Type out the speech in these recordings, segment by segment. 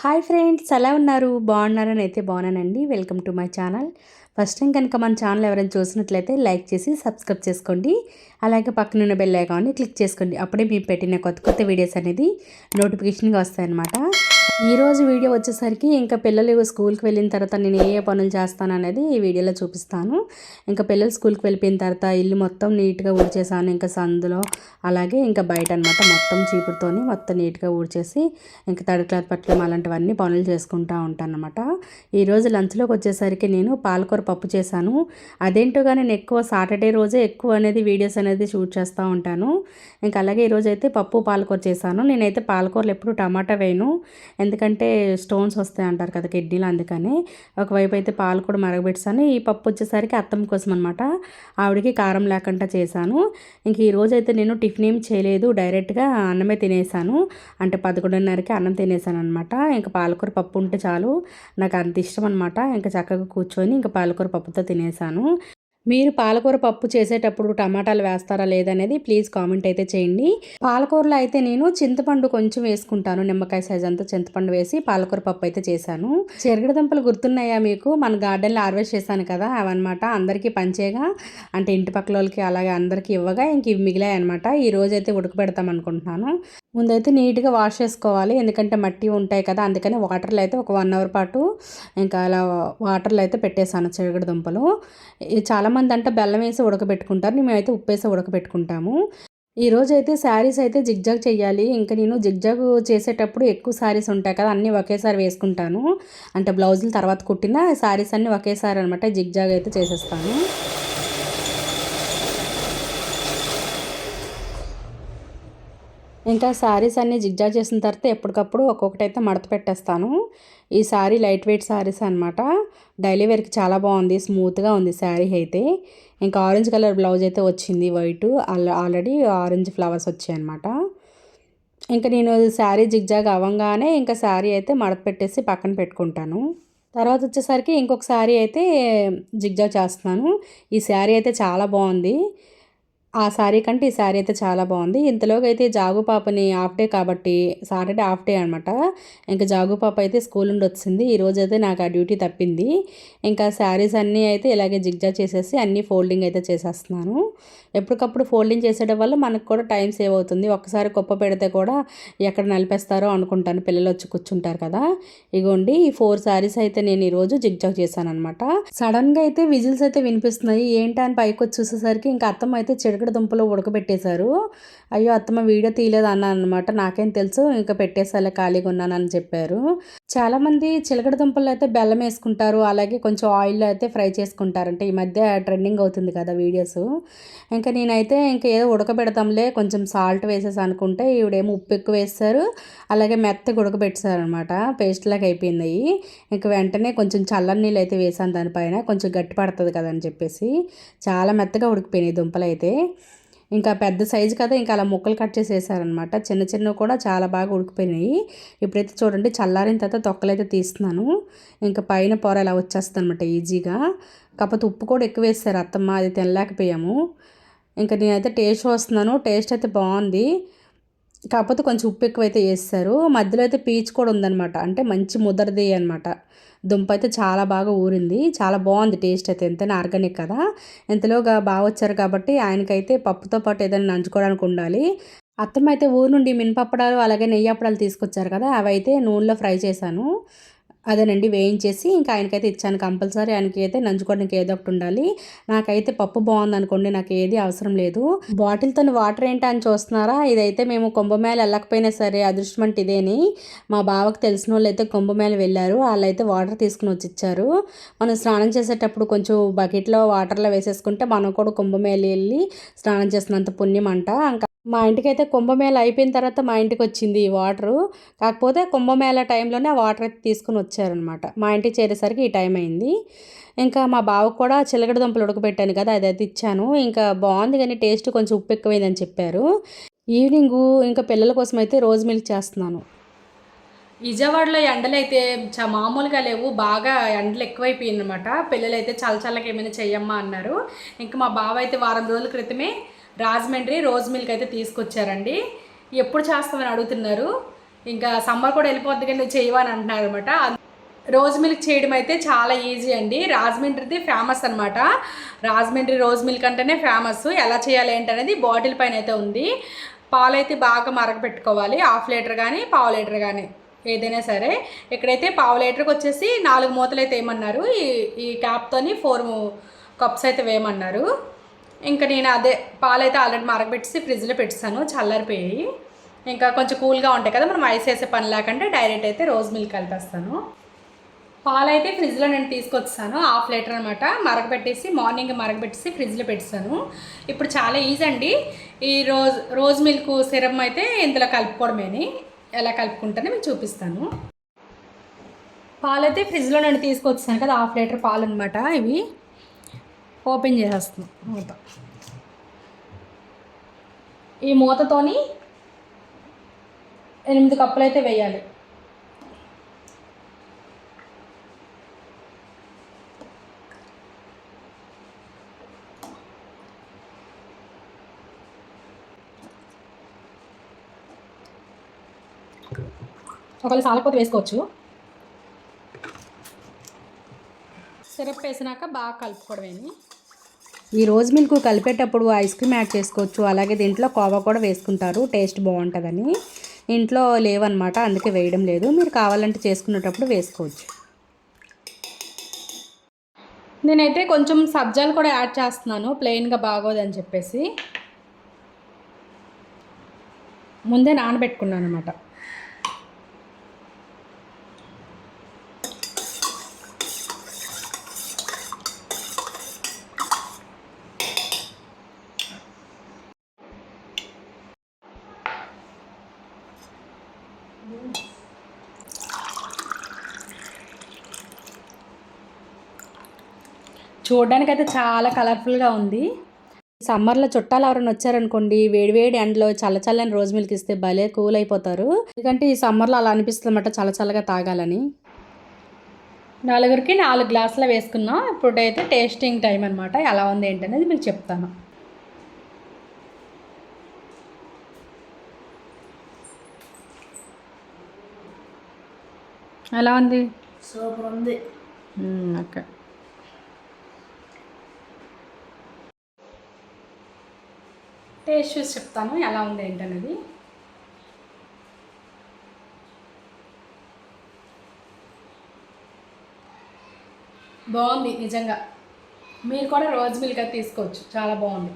Hi friends ఎలా ఉన్నారు? బాగున్నారని అయితే బాగున్నానండి. Welcome to my channel. First time కనుక మన ఛానల్ ఎవరైనా చూసినట్లయితే లైక్ చేసి సబ్స్క్రైబ్ చేసుకోండి. అలాగే పక్కన ఉన్న బెల్ ఐకాన్ని క్లిక్ చేసుకోండి. అప్పుడే మేము పెట్టిన కొత్త కొత్త వీడియోస్ అనేది నోటిఫికేషన్గా వస్తాయన్నమాట. ఈరోజు వీడియో వచ్చేసరికి ఇంకా పిల్లలు స్కూల్కి వెళ్ళిన తర్వాత నేను ఏ ఏ పనులు చేస్తాను అనేది ఈ వీడియోలో చూపిస్తాను. ఇంకా పిల్లలు స్కూల్కి వెళ్ళిపోయిన తర్వాత ఇల్లు మొత్తం నీట్గా ఊడ్చేసాను ఇంకా సందులో అలాగే ఇంకా బయట అనమాట మొత్తం చీపురుతోని మొత్తం నీట్గా ఊడ్చేసి ఇంకా తడికల పట్టడం అలాంటివన్నీ పనులు చేసుకుంటూ ఉంటాను అనమాట ఈరోజు లంచ్లోకి వచ్చేసరికి నేను పాలకూర పప్పు చేశాను. అదేంటో కానీ నేను ఎక్కువ సాటర్డే రోజే ఎక్కువ అనేది వీడియోస్ అనేది షూట్ చేస్తూ ఉంటాను. ఇంకా అలాగే ఈరోజు అయితే పప్పు పాలకూర చేశాను. నేనైతే పాలకూరలు ఎప్పుడు టమాటా వేయను. ఎందుకంటే స్టోన్స్ వస్తాయి అంటారు కదా కిడ్నీలు అందుకని. ఒకవైపు అయితే పాలు కూడా మరగబెట్టాను ఈ పప్పు వచ్చేసరికి అత్తం కోసం అనమాట ఆవిడకి కారం లేకుండా చేశాను. ఇంక ఈరోజు అయితే నేను టిఫిన్ ఏం చేయలేదు. డైరెక్ట్గా అన్నమే తినేసాను అంటే పదకొండున్నరకి అన్నం తినేసాను అనమాట ఇంకా పాలకూర పప్పు ఉంటే చాలు. నాకు అంత ఇష్టం అనమాట ఇంకా చక్కగా కూర్చొని ఇంకా పాలకూర పప్పుతో తినేసాను మీరు పాలకూర పప్పు చేసేటప్పుడు టమాటాలు వేస్తారా లేదనేది ప్లీజ్ కామెంట్ అయితే చేయండి. పాలకూరలో అయితే నేను చింతపండు కొంచెం వేసుకుంటాను. నిమ్మకాయ సైజ్ అంతా చింతపండు వేసి పాలకూర పప్పు అయితే చేశాను. చెరగడ దుంపలు గుర్తున్నాయా మీకు? మన గార్డెన్లో హార్వెస్ట్ చేశాను కదా అవన్నమాట. అందరికీ పంచేగా అంటే ఇంటి పక్కల వాళ్ళకి అలాగే అందరికీ ఇవ్వగా ఇంక ఇవి మిగిలాయి అనమాట ఈ రోజు అయితే ఉడకబెడతాం అనుకుంటున్నాను. ముందైతే నీట్గా వాష్ చేసుకోవాలి. ఎందుకంటే మట్టి ఉంటాయి కదా అందుకని వాటర్లో అయితే ఒక వన్ అవర్ పాటు ఇంకా అలా వాటర్లో అయితే పెట్టేశాను చెరగడ దుంపలు చాలామంది అంటే బెల్లం వేసి ఉడకబెట్టుకుంటారు మేమైతే ఉప్పు వేసి ఉడకబెట్టుకుంటాము. ఈరోజు అయితే శారీస్ అయితే జిగ్జాగ్ చేయాలి ఇంకా నేను జిగ్జాగ్ చేసేటప్పుడు ఎక్కువ శారీస్ ఉంటాయి కదా అన్నీ ఒకేసారి వేసుకుంటాను. అంటే బ్లౌజులు తర్వాత కుట్టిన శారీస్ అన్నీ ఒకేసారి అనమాట జిగ్జాగ్ అయితే చేసేస్తాను. ఇంకా శారీస్ అన్నీ జిగ్జాగ్ చేసిన తర్వాత ఎప్పటికప్పుడు ఒక్కొక్కటి అయితే మడత పెట్టేస్తాను. ఈ శారీ లైట్ వెయిట్ శారీస్ అనమాట డైలీ వేర్కి చాలా బాగుంది స్మూత్గా ఉంది శారీ అయితే. ఇంకా ఆరెంజ్ కలర్ బ్లౌజ్ అయితే వచ్చింది వైట్ ఆల్రెడీ ఆరెంజ్ ఫ్లవర్స్ వచ్చాయి అనమాట ఇంకా నేను శారీ జిగ్జాగ్ అవ్వగానే ఇంకా శారీ అయితే మడత పెట్టేసి పక్కన పెట్టుకుంటాను. తర్వాత వచ్చేసరికి ఇంకొక శారీ అయితే జిగ్జాగ్ చేస్తున్నాను. ఈ శారీ అయితే చాలా బాగుంది. ఆ శారీ కంటే ఈ శారీ అయితే చాలా బాగుంది. ఇంతలోకి అయితే జాగు పాపని హాఫ్ డే కాబట్టి సాటర్డే హాఫ్ డే అనమాట. ఇంకా జాగు పాప అయితే స్కూల్ నుండి వచ్చింది. ఈరోజు అయితే నాకు ఆ డ్యూటీ తప్పింది. ఇంకా శారీస్ అన్నీ అయితే ఇలాగే జిగ్జా చేసేసి అన్నీ ఫోల్డింగ్ అయితే చేసేస్తున్నాను. ఎప్పటికప్పుడు ఫోల్డింగ్ చేసేయడం వల్ల మనకు కూడా టైం సేవ్ అవుతుంది. ఒక్కసారి కుప్ప పెడితే కూడా ఎక్కడ నలిపేస్తారో అనుకుంటాను. పిల్లలు వచ్చి కూర్చుంటారు కదా. ఇగోండి ఈ ఫోర్ శారీస్ అయితే నేను ఈరోజు జిగ్జాగ్ చేశాను అనమాట సడన్గా అయితే విజిల్స్ అయితే వినిపిస్తున్నాయి. ఏంటి అని పైకి వచ్చి చూసేసరికి ఇంకా అర్థం అయితే చిడకడ దుంపలు ఉడకబెట్టేశారు. అయ్యో అత్తమ్మ వీడియో తీయలేదు అన్నాను అనమాట నాకేం తెలుసు ఇంకా పెట్టేసాలే ఖాళీగా ఉన్నానని చెప్పారు. చాలామంది చిలకడ దుంపలు అయితే బెల్లం వేసుకుంటారు అలాగే కొంచెం ఆయిల్లో అయితే ఫ్రై చేసుకుంటారు. అంటే ఈ మధ్య ట్రెండింగ్ అవుతుంది కదా వీడియోస్. ఇంకా నేనైతే ఇంకా ఏదో ఉడకబెడతాంలే కొంచెం సాల్ట్ వేసేసి అనుకుంటే ఈవిడేమో ఉప్పు ఎక్కువ వేస్తారు అలాగే మెత్తగా ఉడకబెట్టేశారు అనమాట పేస్ట్ లాగా అయిపోయింది. ఇంకా వెంటనే కొంచెం చల్లని నీళ్ళు అయితే వేసాను దానిపైన కొంచెం గట్టి పడుతుంది కదా అని చెప్పేసి. చాలా మెత్తగా ఉడికిపోయినాయి దుంపలు అయితే. ఇంకా పెద్ద సైజు కదా ఇంకా అలా ముక్కలు కట్ చేసేసారనమాట. చిన్న చిన్నవి కూడా చాలా బాగా ఉడికిపోయినాయి. ఇప్పుడైతే చూడండి చల్లారిన తర్వాత తొక్కలు అయితే తీస్తున్నాను. ఇంకా పైన పొర ఇలా వచ్చేస్తుంది అనమాట ఈజీగా. కాకపోతే ఉప్పు కూడా ఎక్కువ వేస్తారు అత్తమ్మ అది తినలేకపోయాము. ఇంకా నేనైతే టేస్ట్ వస్తున్నాను టేస్ట్ అయితే బాగుంది. కాకపోతే కొంచెం ఉప్పు ఎక్కువైతే వేస్తారు. మధ్యలో అయితే పీచు కూడా ఉందనమాట అంటే మంచి ముదరది అనమాట దుంప అయితే చాలా బాగా ఊరింది. చాలా బాగుంది టేస్ట్ అయితే. ఎంతైనా ఆర్గానిక్ కదా. ఎంతలోగా బాగా వచ్చారు కాబట్టి ఆయనకైతే పప్పుతో పాటు ఏదైనా నంచుకోవడానికి ఉండాలి. అత్తమ్మ అయితే ఊరు నుండి మినపప్పడాలు అలాగే నెయ్యి అప్పడాలు తీసుకొచ్చారు కదా. అవి అయితే నూనెలో ఫ్రై చేశాను. అదేనండి వేయించేసి ఇంకా ఆయనకైతే ఇచ్చాను కంపల్సరీ. ఆయనకి అయితే నంచుకోవడానికి ఏదో ఒకటి ఉండాలి. నాకైతే పప్పు బాగుంది అనుకోండి నాకు ఏది అవసరం లేదు. బాటిల్తో వాటర్ ఏంటి అని చూస్తున్నారా? ఇదైతే మేము కుంభమేళ వెళ్ళకపోయినా సరే అదృష్టం అంటే ఇదేని. మా బావకు తెలిసిన వాళ్ళు అయితే కుంభమేళ వెళ్ళారు. వాళ్ళు అయితే వాటర్ తీసుకుని వచ్చి ఇచ్చారు. మనం స్నానం చేసేటప్పుడు కొంచెం బకెట్లో వాటర్లో వేసేసుకుంటే మనం కూడా కుంభమేళ వెళ్ళి స్నానం చేసినంత పుణ్యం అంట మా ఇంటికైతే కుంభమేళ అయిపోయిన తర్వాత మా ఇంటికి వచ్చింది ఈ వాటరు. కాకపోతే కుంభమేళ టైంలోనే ఆ వాటర్ అయితే తీసుకుని వచ్చారనమాట. మా ఇంటికి చేరేసరికి ఈ టైం అయింది. ఇంకా మా బావకు కూడా చిలకడ దుంపలు ఉడకబెట్టాను కదా అది అయితే ఇచ్చాను. ఇంకా బాగుంది కానీ టేస్ట్ కొంచెం ఉప్పు ఎక్కువైందని చెప్పారు. ఈవినింగ్ ఇంకా పిల్లల కోసం అయితే రోజు మిల్క్ చేస్తున్నాను. విజయవాడలో ఎండలు అయితే చా మామూలుగా లేవు బాగా ఎండలు ఎక్కువైపోయింది అనమాట పిల్లలు అయితే చల్ల చల్లగా ఏమైనా చెయ్యమ్మా అన్నారు. ఇంకా మా బావ అయితే వారం రోజుల క్రితమే రాజమండ్రి రోజ్ మిల్క్ అయితే తీసుకొచ్చారండి. ఎప్పుడు చేస్తామని అడుగుతున్నారు. ఇంకా సమ్మర్ కూడా వెళ్ళిపోద్ది కానీ నువ్వు చేయవని అంటున్నారు అనమాట రోజ్ మిల్క్ చేయడం అయితే చాలా ఈజీ అండి. రాజమండ్రిది ఫేమస్ అనమాట రాజమండ్రి రోజ్ మిల్క్ అంటేనే ఫేమస్. ఎలా చేయాలి ఏంటనేది బాటిల్ పైన అయితే ఉంది. పాలైతే బాగా మరగపెట్టుకోవాలి. హాఫ్ లీటర్ కానీ పావు లీటర్ కానీ ఏదైనా సరే. ఇక్కడైతే పావు లీటర్కి వచ్చేసి నాలుగు మూతలు అయితే వేయమన్నారు. ఈ ఈ క్యాప్తోని ఫోర్ కప్స్ అయితే వేయమన్నారు. ఇంకా నేను అదే పాలైతే ఆల్రెడీ మరగబెట్టేసి ఫ్రిడ్జ్లో పెట్టేస్తాను చల్లారిపోయి ఇంకా కొంచెం కూల్గా ఉంటాయి కదా మనం ఐస్ వేసే పని లేకుంటే డైరెక్ట్ అయితే రోజ్ మిల్క్ కలిపేస్తాను. పాలు అయితే ఫ్రిడ్జ్లో నేను తీసుకొచ్చాను హాఫ్ లీటర్ అనమాట మరగబెట్టేసి మార్నింగ్ మరగబెట్టేసి ఫ్రిడ్జ్లో పెట్టాను ఇప్పుడు చాలా ఈజీ అండి. ఈ రోజ్ రోజ్ మిల్క్ సిరప్ అయితే ఇందులో కలుపుకోవడమేని. ఎలా కలుపుకుంటానో మీకు చూపిస్తాను. పాలు అయితే ఫ్రిడ్జ్లో నేను తీసుకొచ్చాను కదా హాఫ్ లీటర్ పాలు అనమాట ఇవి. ఓపెన్ చేసేస్తున్నాం మూత. ఈ మూతతోని ఎనిమిది కప్పులు అయితే వేయాలి. ఒకవేళ సాలకపోతే వేసుకోవచ్చు. సిరప్ వేసినాక బాగా కలుపుకోవడమేమి ఈ రోజ్ మిల్క్ కలిపేటప్పుడు ఐస్ క్రీమ్ యాడ్ చేసుకోవచ్చు. అలాగే దీంట్లో కోవా కూడా వేసుకుంటారు. టేస్ట్ బాగుంటుందని. ఇంట్లో లేవన్నమాట అందుకే వేయడం లేదు. మీరు కావాలంటే చేసుకునేటప్పుడు వేసుకోవచ్చు. నేనైతే కొంచెం సబ్జాలు కూడా యాడ్ చేస్తున్నాను. ప్లెయిన్గా బాగోదని చెప్పేసి. ముందే నానబెట్టుకున్నాను అనమాట చూడడానికి అయితే చాలా కలర్ఫుల్గా ఉంది. సమ్మర్లో చుట్టాలు ఎవరైనా వచ్చారనుకోండి వేడివేడి ఎండలో చల్ల చల్లని రోజు మిల్క్ ఇస్తే భలే కూల్ అయిపోతారు. ఎందుకంటే ఈ సమ్మర్లో అలా అనిపిస్తుంది అన్నమాట చల్ల చల్లగా తాగాలని. నలుగురికి నాలుగు గ్లాసులు వేసుకున్నాం. ఇప్పుడైతే టేస్టింగ్ టైం అనమాట ఎలా ఉంది ఏంటనేది మీకు చెప్తాను. ఎలా ఉంది? సూపర్ ఉంది. ఓకే. టేస్ట్ చూసి చెప్తాను ఎలా ఉంది ఏంటనేది. బాగుంది నిజంగా. మీరు కూడా రోజు మిల్క్ తీసుకోవచ్చు చాలా బాగుంది.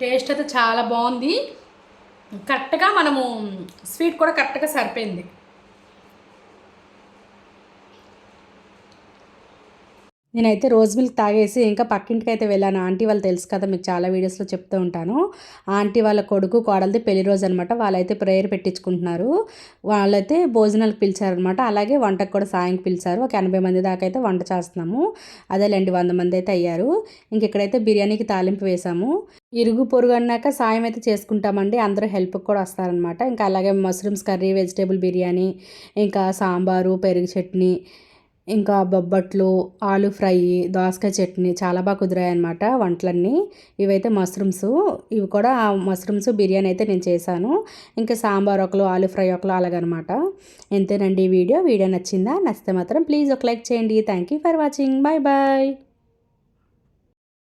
టేస్ట్ అయితే చాలా బాగుంది. కరెక్ట్గా మనము స్వీట్ కూడా కరెక్ట్గా సరిపోయింది. నేనైతే రోజ్ మిల్క్ తాగేసి ఇంకా పక్కింటికి అయితే వెళ్ళాను. ఆంటీ వాళ్ళు తెలుసు కదా మీకు చాలా వీడియోస్లో చెప్తూ ఉంటాను. ఆంటీ వాళ్ళ కొడుకు కోడలది పెళ్ళి రోజు అనమాట వాళ్ళైతే ప్రేయర్ పెట్టించుకుంటున్నారు. వాళ్ళైతే భోజనాలకు పిలిచారనమాట అలాగే వంటకు కూడా సాయంకి పిలిచారు. ఒక ఎనభై మంది దాకా అయితే వంట చేస్తున్నాము. అదేలేండి వంద మంది అయితే అయ్యారు. ఇంక ఇక్కడైతే బిర్యానీకి తాలింపు వేసాము ఇరుగు పొరుగు అన్నాక సాయం అయితే చేసుకుంటామండి. అందరూ హెల్ప్కి కూడా వస్తారనమాట ఇంకా అలాగే మష్రూమ్స్ కర్రీ వెజిటేబుల్ బిర్యానీ ఇంకా సాంబారు పెరుగు చట్నీ ఇంకా బొబ్బట్లు ఆలు ఫ్రై దోసకాయ చట్నీ చాలా బాగా కుదిరాయి అనమాట వంటలన్నీ. ఇవైతే మష్రూమ్స్. ఇవి కూడా మష్రూమ్స్ బిర్యానీ అయితే నేను చేశాను. ఇంకా సాంబార్ ఒకలు ఆలు ఫ్రై ఒకలు అలాగనమాట. ఎంతేనండి ఈ వీడియో. వీడియో నచ్చిందా? నచ్చితే మాత్రం ప్లీజ్ ఒక లైక్ చేయండి. Thank you for watching. Bye bye.